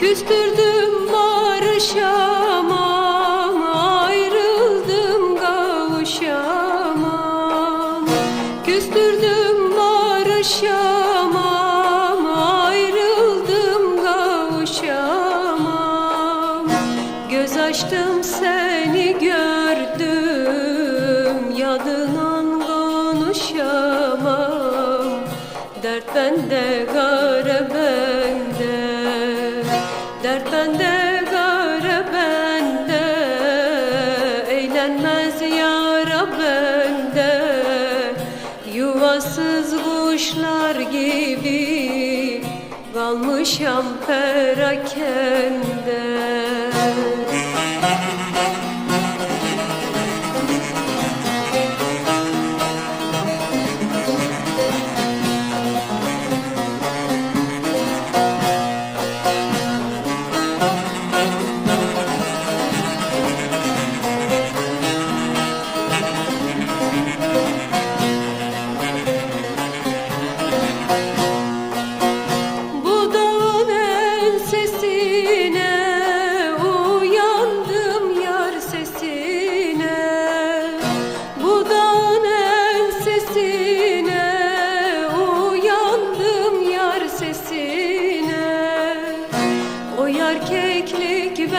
Küstürdüm Küstürdüm barışamam Ayrıldım kavuşamam. Göz açtım seni gördüm Yadından konuşamam. Dert bende gare bende. Dert bende gare bende. Eğlenmez yara bende Yuvasız kuşlar gibi Kalmışam perakende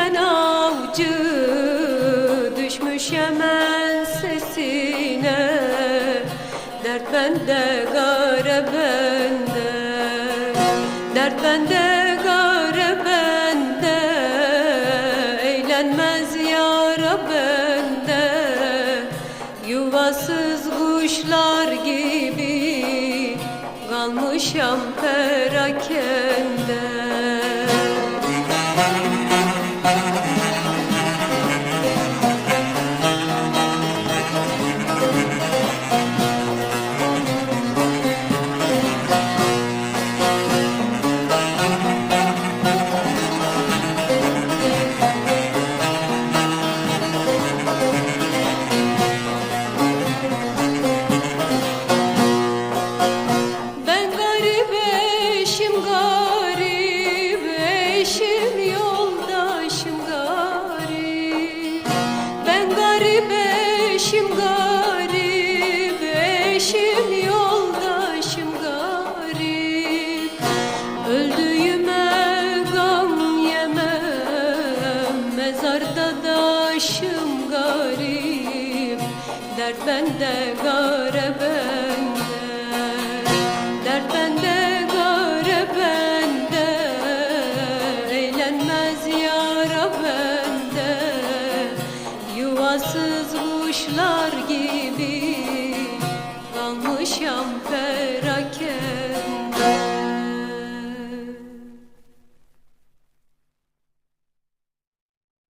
ben avcı düşmüş hemen sesine. Dert bende gare bende. Dert bende gare bende. Eğlenmez yara bende. Yuvasız kuşlar gibi Kalmışam perakende eşim garip Ben garip eşim garip Dert bende gare bende. Dert bende gare bende. Eğlenmez yara bende. Yuvasız kuşlar gibi Kalmışam pera